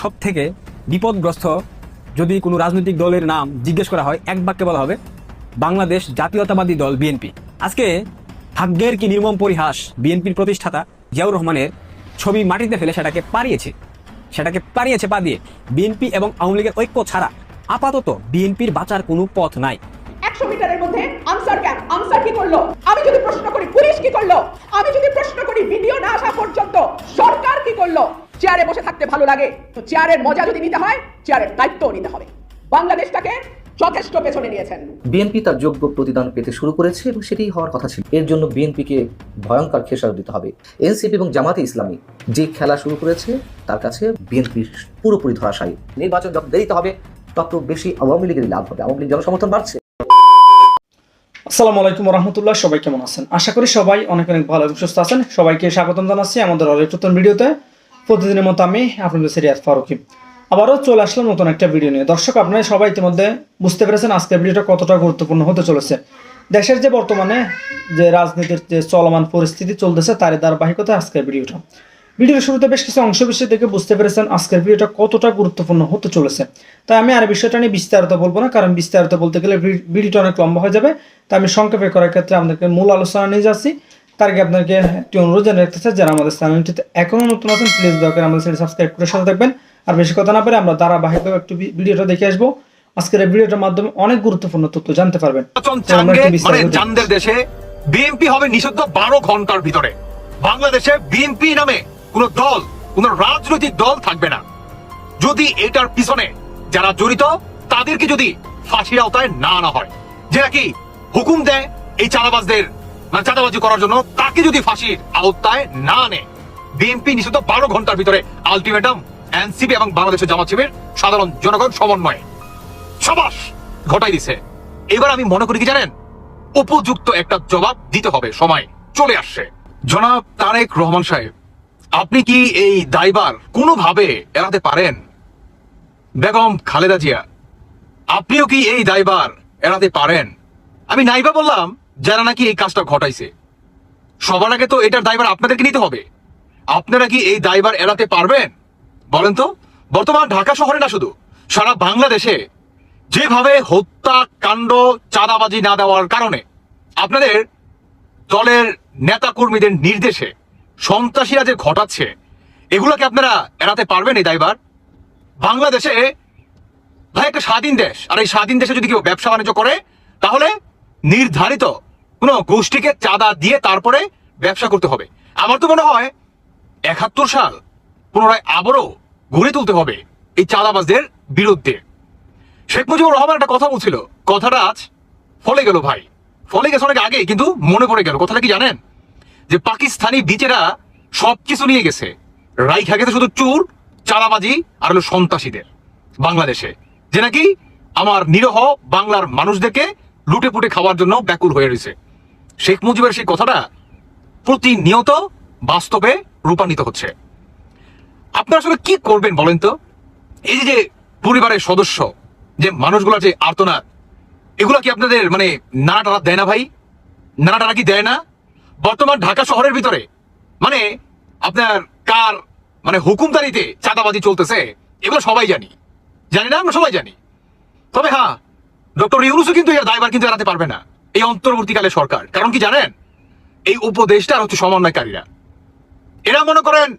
সব থেকে বিপদগ্রস্ত যদি কোনো রাজনৈতিক দলের নাম জিজ্ঞেস করা হয়, এক বাক্যে বলা হবে, বাংলাদেশ জাতীয়তাবাদী দল, বিএনপি। আজকে ভাগ্যের কি নির্মম পরিহাস বিএনপির প্রতিষ্ঠাতা জিয়াউর রহমানের ছবি মাটিতে ফেলে সেটাকে পারিয়েছে সেটাকে পারিয়েছে পা দিয়ে। বিএনপি এবং আওয়ামী লীগের ঐক্য ছাড়া আপাতত বিএনপির বাঁচার কোনো পথ নাই। একশো মিটারের মধ্যে আনসার ক্যাম্প। আনসার কি করল? ভালো লাগে। তো চেয়ারের মজা যদি নিতে হয় চেয়ারের দায়িত্বও নিতে হবে। বাংলাদেশটাকে যথেষ্ট পেছনে নিয়েছেন। বিএনপি তার যোগ্য প্রতিদান পেতে শুরু করেছে এবং সেটাই হওয়ার কথা ছিল। এর জন্য বিএনপিকে ভয়ঙ্কর খেসারত দিতে হবে। এনসিপি এবং জামাতে ইসলামী যে খেলা শুরু করেছে তার কাছে বিএনপি পুরোপুরি ধরাশায়ী। নির্বাচন যত দেরিতে হবে তত বেশি আওয়ামী লীগের লাভ হবে। আওয়ামী লীগ জনসমর্থন বাড়ছে। আসসালামু আলাইকুম রহমতুল্লাহ সবাই কেমন আছেন? আশা করি সবাই অনেক অনেক ভালো এবং সুস্থ আছেন। সবাইকে স্বাগতম জানাচ্ছি আমাদের আরেক নতুন ভিডিওতে। প্রতিদিনের মতো আমি আপনাদের সিরিয়াস ফারুকি। আবারও চলে আসলাম নতুন একটা ভিডিও নিয়ে। দর্শক, আপনারা সবাই ইতিমধ্যে বুঝতে পেরেছেন আজকের ভিডিওটা কতটা গুরুত্বপূর্ণ হতে চলেছে। দেশের যে বর্তমানে যে রাজনীতির যে চলমান পরিস্থিতি চলতেছে, তারই ধারাবাহিকতা আজকের ভিডিওটা। ভিডিওর শুরুতে বেশ কিছু অংশ বিষয় থেকে বুঝতে পেরেছেন আজকের ভিডিওটা কতটা গুরুত্বপূর্ণ হতে চলেছে। তাই আমি আর বিষয়টা নিয়ে বিস্তারিত বলব না, কারণ বিস্তারিত বলতে গেলে ভিডিওটা অনেক লম্বা হয়ে যাবে। তাই আমি সংক্ষেপে করার ক্ষেত্রে আপনাদেরকে মূল আলোচনা নিয়ে যাচ্ছি। তার আগে আপনাকে একটি অনুরোধ জানিয়ে রাখতে চাই যারা আমাদের চ্যানেলটিতে এখনও নতুন আছেন প্লিজ দয়া করে আমাদের চ্যানেল সাবস্ক্রাইব করে সাথে থাকবেন। আর বেশি কথা না পারে আমরা ধারাবাহিকভাবে একটু ভিডিওটা দেখে আসব। আজকের এই ভিডিওটার মাধ্যমে অনেক গুরুত্বপূর্ণ তথ্য জানতে পারবেন। মানে দেশে বিএনপি হবে নিষিদ্ধ বারো ঘণ্টার ভিতরে। বাংলাদেশে বিএনপি নামে কোন দল কোন রাজনৈতিক দল থাকবে না। যদি এটার পিছনে যারা জড়িত তাদেরকে যদি ফাঁসির আওতায় না আনা হয় যে নাকি হুকুম দেয় এই চাঁদাবাজদের মানে চাঁদাবাজি করার জন্য তাকে যদি ফাঁসির আওতায় না আনে, বিএনপি নিষিদ্ধ বারো ঘণ্টার ভিতরে আলটিমেটাম, এনসিপি এবং বাংলাদেশের জামাত শিবির সাধারণ জনগণ সমন্বয়ে। সবাস ঘটাই দিছে। এবার আমি মনে করি কি জানেন? উপযুক্ত একটা জবাব দিতে হবে, সময় চলে আসছে। জনাব তারেক রহমান সাহেব, আপনি কি এই দায়বার কোনোভাবে এড়াতে পারেন? বেগম খালেদা জিয়া, আপনিও কি এই দায়বার এড়াতে পারেন? আমি নাইবা বললাম যারা নাকি এই কাজটা ঘটাইছে। সবার আগে তো এটার দায়বার আপনাদেরকে নিতে হবে। আপনারা কি এই দায়বার এড়াতে পারবেন? বলেন তো, বর্তমান ঢাকা শহরে না শুধু, সারা বাংলাদেশে যেভাবে হত্যাকাণ্ড চাঁদাবাজি না দেওয়ার কারণে আপনাদের দলের নেতা কর্মীদের নির্দেশে সন্ত্রাসীরা যে ঘটাচ্ছে, এগুলোকে আপনারা এড়াতে পারবেন এই দায়বার বাংলাদেশে, ভাই, একটা স্বাধীন দেশ, আর এই স্বাধীন দেশে যদি কেউ ব্যবসা বাণিজ্য করে, তাহলে নির্ধারিত কোনো গোষ্ঠীকে চাঁদা দিয়ে তারপরে ব্যবসা করতে হবে। আমার তো মনে হয় একাত্তর সাল পুনরায় আবারও গড়ে তুলতে হবে এই চাঁদাবাজদের বিরুদ্ধে। শেখ মুজিবুর রহমান একটা কথা বলছিল, কথাটা আজ ফলে গেল ভাই। ফলে গেছে অনেক আগে, কিন্তু মনে পড়ে গেল। কথাটা কি জানেন? যে পাকিস্তানি বিচেরা সবকিছু নিয়ে গেছে। রাইখা গেছে শুধু চুর চালাবাজি আর হলো সন্ত্রাসীদের বাংলাদেশে। যে নাকি আমার নিরহ বাংলার মানুষদেরকে লুটে পুটে খাওয়ার জন্য ব্যাকুল হয়ে রয়েছে। শেখ মুজিবের সেই কথাটা প্রতিনিয়ত বাস্তবে রূপান্বিত হচ্ছে। আপনারা আসলে কি করবেন বলেন তো? এই যে পরিবারের সদস্য, যে মানুষগুলোর যে আর্তনাদ, এগুলো কি আপনাদের মানে নানা টানা দেয় না ভাই? নানা টানা কি দেয় না? বর্তমান ঢাকা শহরের ভিতরে মানে আপনার কার মানে হুকুমদারিতে চাঁদাবাজি চলতেছে, এগুলো সবাই জানি। জানি না আমরা সবাই জানি। তবে হ্যাঁ ডক্টর ইউনুসও কিন্তু এর দায়ভার কিন্তু এড়াতে পারবে না। এই অন্তর্বর্তীকালে সরকার। কারণ কি জানেন? এই উপদেশটা হচ্ছে সমন্বয়কারীরা। এরা মনে করেন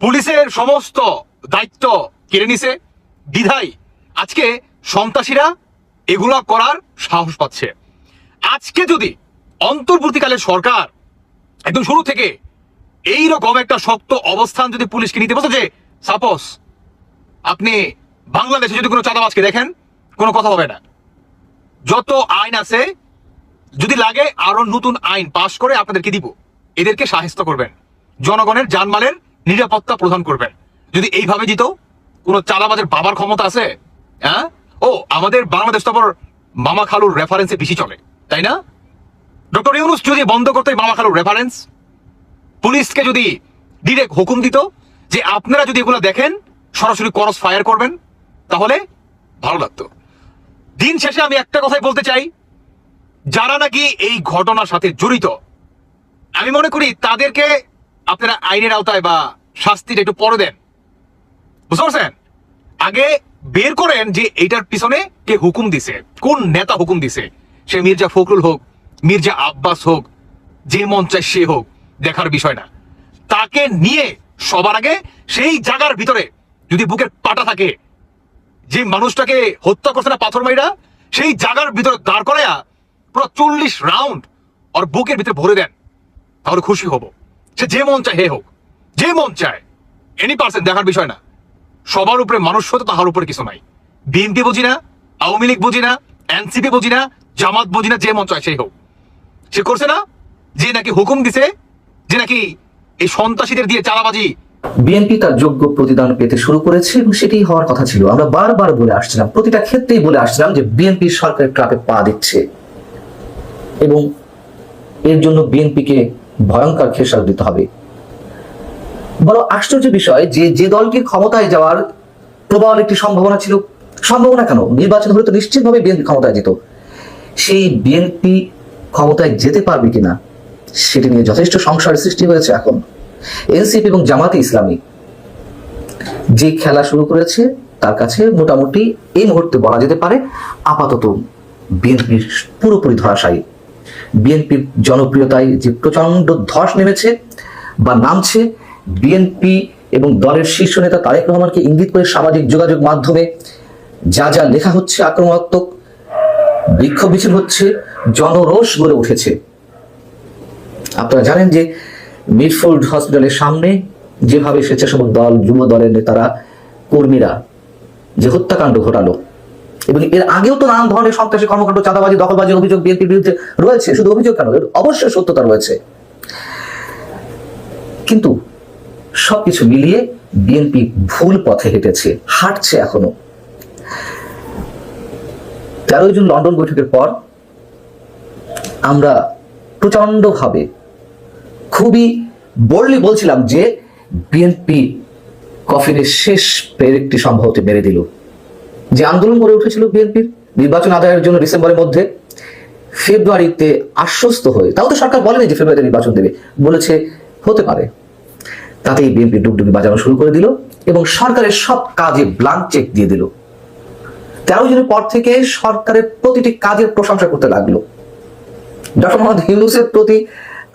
পুলিশের সমস্ত দায়িত্ব কেড়ে নিছে। বিধায় আজকে সন্ত্রাসীরা এগুলা করার সাহস পাচ্ছে। আজকে যদি অন্তর্বর্তীকালে সরকার একদম শুরু থেকে এই রকম একটা শক্ত অবস্থান যদি পুলিশকে নিতে বসে যে, সাপোজ আপনি বাংলাদেশে যদি কোনো চাঁদাবাজকে দেখেন, কোনো কথা হবে না। যত আইন আছে, যদি লাগে আরও নতুন আইন পাশ করে আপনাদেরকে দিব। এদেরকে সাহায্য করবেন। জনগণের জানমালের নিরাপত্তা প্রদান করবেন। যদি এইভাবে দিত কোন চালাবাজের বাবার ক্ষমতা আছে হ্যাঁ? ও, আমাদের বাংলাদেশ তো মামা খালুর রেফারেন্সে বেশি চলে, তাই না? ডক্টর ইউনুস যদি বন্ধ করতো মামা খালুর রেফারেন্স পুলিশকে যদি ডিরেক্ট হুকুম দিত যে আপনারা যদি এগুলো দেখেন, সরাসরি করস ফায়ার করবেন, তাহলে ভালো লাগতো। দিন শেষে আমি একটা কথাই বলতে চাই। যারা নাকি এই ঘটনার সাথে জড়িত, আমি মনে করি তাদেরকে আপনারা আইনের আওতায় বা শাস্তিটা একটু পরে দেন। বুঝতে পারছেন? আগে বের করেন যে এটার পিছনে কে হুকুম দিছে, কোন নেতা হুকুম দিছে। সে মির্জা ফখরুল হোক, মির্জা আব্বাস হোক, যে মন চায় সে হোক, দেখার বিষয় না। তাকে নিয়ে সবার আগে সেই জায়গার ভিতরে যদি বুকের পাটা থাকে যে মানুষটাকে হত্যা করছে না পাথর মাইরা, সেই জায়গার ভিতরে দাঁড় করায়া পুরো চল্লিশ রাউন্ড ওর বুকের ভিতরে ভরে দেন। তাহলে খুশি হব। সে যে মন চায়, হে হোক। যে মন চায় এনি পার্সেন্ট দেখার বিষয় না। সবার উপরে মানুষ হতো তাহার উপরে কিছু নাই। বিএনপি বুঝি না, আওয়ামী লীগ বুঝি না, এনসিপি বুঝি না, জামাত বুঝি না, যে মন চায়, সেই হোক। সে করছে না যে নাকি হুকুম দিছে, যে নাকি এই সন্ত্রাসীদের দিয়ে চালাবাজি বিএনপি তার যোগ্য প্রতিদান পেতে শুরু করেছে এবং সেটি হওয়ার কথা ছিল। আমরা বারবার বলে আসছিলাম, প্রতিটা ক্ষেত্রেই বলে আসছিলাম যে বিএনপি সরকারের ট্রাপে পা দিচ্ছে এবং এর জন্য বিএনপিকে ভয়ঙ্কর খেসার দিতে হবে। বড় আশ্চর্য বিষয় যে যে দলটি ক্ষমতায় যাওয়ার প্রবল একটি সম্ভাবনা ছিল, সম্ভাবনা কেন? নির্বাচন হলে তো নিশ্চিতভাবে বিএনপি ক্ষমতায় যেত। সেই বিএনপি ক্ষমতায় যেতে পারবে কিনা, সেটি নিয়ে যথেষ্ট সংশয়ের সৃষ্টি হয়েছে এখন। এনসিপি এবং জামাতে ইসলামী যে খেলা শুরু করেছে, তার কাছে মোটামুটি এই মুহূর্তে বলা যেতে পারে আপাতত বিএনপির পুরোপুরি ধরাশায়ী। বিএনপির জনপ্রিয়তায় যে প্রচণ্ড ধস নেমেছে বা নামছে, বিএনপি এবং দলের শীর্ষ নেতা তারেক রহমানকে ইঙ্গিত করে সামাজিক যোগাযোগ মাধ্যমে যা যা লেখা হচ্ছে, আক্রমণাত্মক বিক্ষোভ মিছিল হচ্ছে, জনরোষ গড়ে উঠেছে। আপনারা জানেন যে মিডফোর্ড হসপিটালের সামনে যেভাবে স্বেচ্ছাসেবক দল, যুব দলের নেতারা, কর্মীরা যে হত্যাকাণ্ড ঘটালো এবং এর আগেও তো নানান ধরনের সন্ত্রাসী কর্মকাণ্ড, চাঁদাবাজি, দখলবাজির অভিযোগ বিএনপির বিরুদ্ধে রয়েছে, শুধু অভিযোগ কেন? অবশ্যই সত্যতা রয়েছে। কিন্তু সবকিছু মিলিয়ে বিএনপি ভুল পথে হেঁটেছে, হাঁটছে এখনও। তেরোই জুন লন্ডন বৈঠকের পর আমরা প্রচন্ডভাবে খুবই বোল্ডলি বলছিলাম যে বিএনপি কফিনের শেষ পেরেকটি সম্ভবত মেরে দিল। যে আন্দোলন গড়ে উঠেছিল বিএনপির নির্বাচন আদায়ের জন্য ডিসেম্বরের মধ্যে, ফেব্রুয়ারিতে আশ্বস্ত হয়ে, তাও তো সরকার বলেনি যে ফেব্রুয়ারিতে নির্বাচন দেবে, বলেছে হতে পারে। তাতেই বিএনপি ডুগডুগি বাজানো শুরু করে দিল এবং সরকারের সব কাজে ব্লাঙ্ক চেক দিয়ে দিল। তেরো জনের পর থেকে সরকারের প্রতিটি কাজের প্রশংসা করতে লাগল। ডক্টর মোহাম্মদ ইউনুসের প্রতি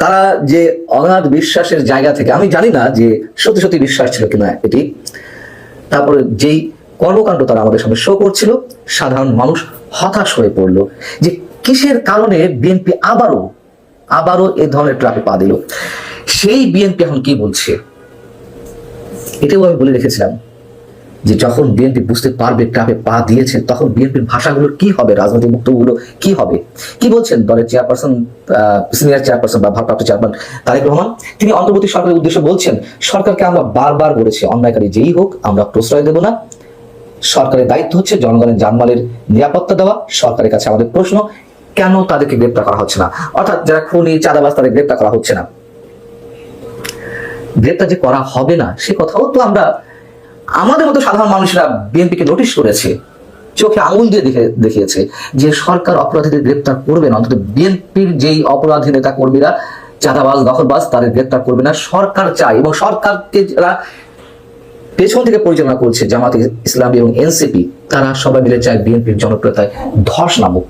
তারা যে অনাথ বিশ্বাসের জায়গা থেকে, আমি জানি না যে সত্যি সত্যি বিশ্বাস ছিল কিনা এটি, তারপরে যেই কর্মকাণ্ড তারা আমাদের সামনে শো করছিল, সাধারণ মানুষ হতাশ হয়ে পড়ল যে কিসের কারণে বিএনপি আবারও আবারও এ ধরনের ট্রাপে পা দিল। সেই বিএনপি এখন কি বলছে? এটাও আমি বলে রেখেছিলাম। যে যখন বিএনপি বুঝতে পারবে ট্রাপে পা দিয়েছে, তখন বিএনপির ভাষাগুলোর কি হবে? রাজনৈতিক বক্তব্যগুলো কি হবে? কি বলছেন দলের চেয়ারপারসন সিনিয়র চেয়ারপারসন বা ভারপ্রাপ্ত চেয়ারম্যান তারেক রহমান? তিনি অন্তর্বর্তী সরকারের উদ্দেশ্যে বলছেন, সরকারকে আমরা বারবার বলেছি, অন্যায়কারী যেই হোক, আমরা প্রশ্রয় দেব না। সরকারের দায়িত্ব হচ্ছে জনগণের জানমালের নিরাপত্তা দেওয়া। সরকারের কাছে আমাদের প্রশ্ন, কেন তাদেরকে গ্রেপ্তার করা হচ্ছে না? অর্থাৎ যারা খুনি, চাঁদাবাজ, তাদের গ্রেপ্তার করা হচ্ছে না। গ্রেপ্তার যে করা হবে না, সে কথাও তো আমরা আমাদের মতো সাধারণ মানুষরা বিএনপিকে নোটিশ করেছে, চোখে আঙুল দিয়ে দেখে দেখিয়েছে যে সরকার অপরাধীদের গ্রেপ্তার করবে না, অন্তত বিএনপির যেই অপরাধী নেতা কর্মীরা, চাঁদাবাজ, দখলবাজ, তাদের গ্রেপ্তার করবে না। সরকার চায় এবং সরকারকে যারা পেছন থেকে পরিচালনা করছে জামাত ইসলামী এবং এনসিপি, তারা সবাই মিলে চায় বিএনপির জনপ্রিয়তায় ধস নামুক।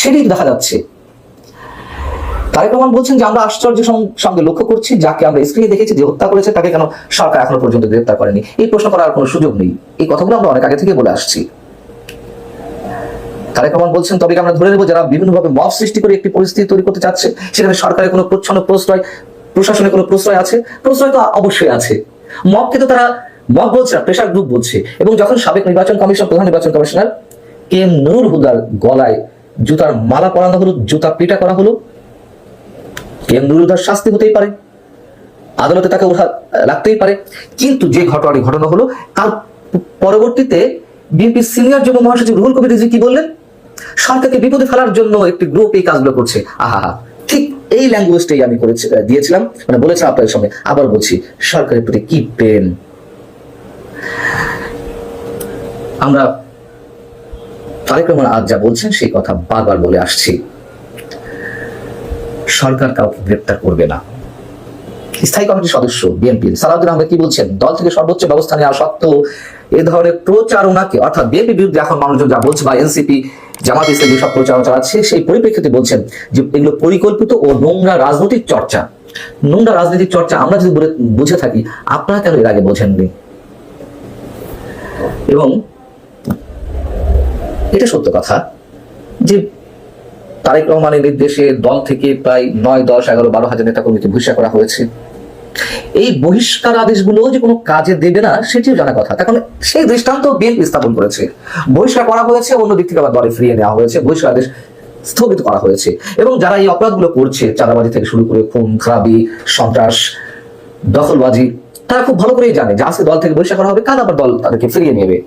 সেটাই দেখা যাচ্ছে। তারেক রহমান বলছেন যে আমরা আশ্চর্য সঙ্গে লক্ষ্য করছি, যাকে আমরা স্ক্রিনে দেখেছি যে হত্যা করেছে, তাকে কেন সরকার এখনও পর্যন্ত গ্রেপ্তার করেনি। এই প্রশ্ন করার কোনো সুযোগ নেই। এই কথাগুলো আমরা অনেক আগে থেকে বলে আসছি। তারেক রহমান বলছেন, তবে আমরা ধরে নেব যারা বিভিন্নভাবে মব সৃষ্টি করে একটি পরিস্থিতি তৈরি করতে চাচ্ছে? সেখানে সরকারের কোনো প্রচ্ছন্ন প্রশ্রয় প্রশাসনের কোনো প্রশ্রয় আছে? প্রশ্রয় তো অবশ্যই আছে। মবকে তো তারা, মব বলছে না প্রেশার গ্রুপ বলছে। এবং যখন সাবেক নির্বাচন কমিশন, প্রধান নির্বাচন কমিশনার এম নুরুল হুদার গলায় জুতার মালা পরানো হলো, জুতা পিটা করা হলো এম নুরুল শাস্তি হতেই পারে, আদালতে তাকে উঠা রাখতেই পারে। কিন্তু যে ঘটনাটি ঘটনা হলো, তার পরবর্তীতে বিএনপি সিনিয়র যুব মহাসচিব রুহুল কবির কি বললেন, সরকারকে বিপদে ফেলার জন্য একটি গ্রুপ এই কাজগুলো করছে। আহা ঠিক এই ল্যাঙ্গুয়েজটাই আমি করেছি দিয়েছিলাম মানে বলেছিলাম আপনাদের সঙ্গে, আবার বলছি, সরকারের প্রতি কি প্রেম? আমরা তারেক রহমান আজ যা বলছেন, সেই কথা বারবার বলে আসছি। সরকার কাউকে গ্রেপ্তার করবে না। স্থায়ী কমিটির সদস্য বিএনপির সালাউদ্দিন আহমেদ কি বলছেন? দল থেকে সর্বোচ্চ ব্যবস্থা নেওয়া সত্ত্বেও এ ধরনের প্রচারণাকে, অর্থাৎ বিএনপির বিরুদ্ধে এখন মানুষজন যা বলছে বা এনসিপি, জামাত ইসলামী সব প্রচারণা চালাচ্ছে, সেই পরিপ্রেক্ষিতে বলছেন যে এগুলো পরিকল্পিত ও নোংরা রাজনৈতিক চর্চা। নোংরা রাজনৈতিক চর্চা আমরা যদি বুঝে থাকি, আপনারা কেন এর আগে বোঝেননি? এবং এটা সত্য কথা যে তারেক রহমানের নির্দেশে দল থেকে প্রায় নয়, দশ, এগারো, বারো হাজার নেতাকর্মীকে বহিষ্কার করা হয়েছে। এই বহিষ্কার আদেশগুলো যে কোনো কাজে দেবে না, সেটিও জানা কথা। কারণ সেই দৃষ্টান্ত বিএনপি স্থাপন করেছে। বহিষ্কার করা হয়েছে, অন্য দিক থেকে আবার দলে ফিরিয়ে নেওয়া হয়েছে। বহিষ্কার আদেশ স্থগিত করা হয়েছে। এবং যারা এই অপরাধগুলো করছে, চাঁদাবাজি থেকে শুরু করে খুন, খারাপি, সন্ত্রাস, দখলবাজি, তারা খুব ভালো করেই জানে যে আজকে দল থেকে বহিষ্কার করা হবে, কাল আবার দল তাদেরকে ফিরিয়ে নেবে।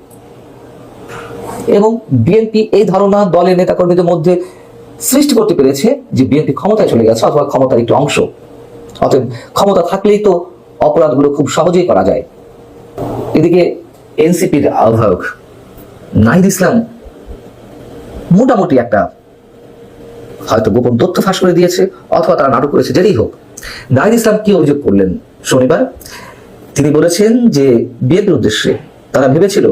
এবং বিএনপি এই ধারণা দলের নেতাকর্মীদের মধ্যে সৃষ্টি করতে পেরেছে যে বিএনপি ক্ষমতায় চলে গেছে অথবা ক্ষমতার একটি অংশ। অতএব ক্ষমতা থাকলেই তো অপরাধগুলো খুব সহজেই করা যায়। এদিকে এনসিপির আহ্বায়ক নাহিদ ইসলাম মোটামুটি একটা হয়তো গোপন তথ্য ফাঁস করে দিয়েছে অথবা তারা নাটক করেছে, যেটাই হোক। নাহিদ ইসলাম কি অভিযোগ করলেন শনিবার? তিনি বলেছেন যে বিএনপির উদ্দেশ্যে তারা ভেবেছিল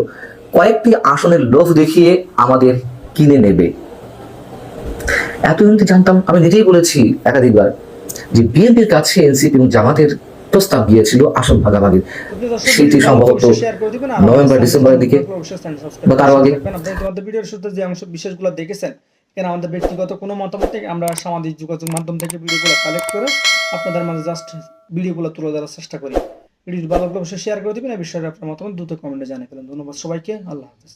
কয়েকটি আসনের লোভ দেখিয়ে আমাদের কিনে নেবে। এতদিন তো জানতাম আমি নিজেই বলেছি একাধিকবার যে বিএনপির কাছে এনসিপি এবং জামাতের প্রস্তাব গিয়েছিল আসন ভাগাভাগির সেটি সম্ভবত নভেম্বর ডিসেম্বরের দিকে বা তারও আগে আপনারা তোমাদের ভিডিওর শুরুতে যে অংশ বিশেষগুলো দেখেছেন এখানে আমাদের ব্যক্তিগত কোনো মতামত থেকে আমরা সামাজিক যোগাযোগ মাধ্যম থেকে ভিডিওগুলো কালেক্ট করে আপনাদের মাঝে জাস্ট ভিডিওগুলো তুলে ধরার চেষ্টা করি। ভিডিওটি ভালো লাগলে অবশ্যই শেয়ার করে দিবেন এই বিষয়ে আপনার মতামত দ্রুত কমেন্টে জানিয়ে ফেলেন। ধন্যবাদ সবাইকে আল্লাহ হাফেজ।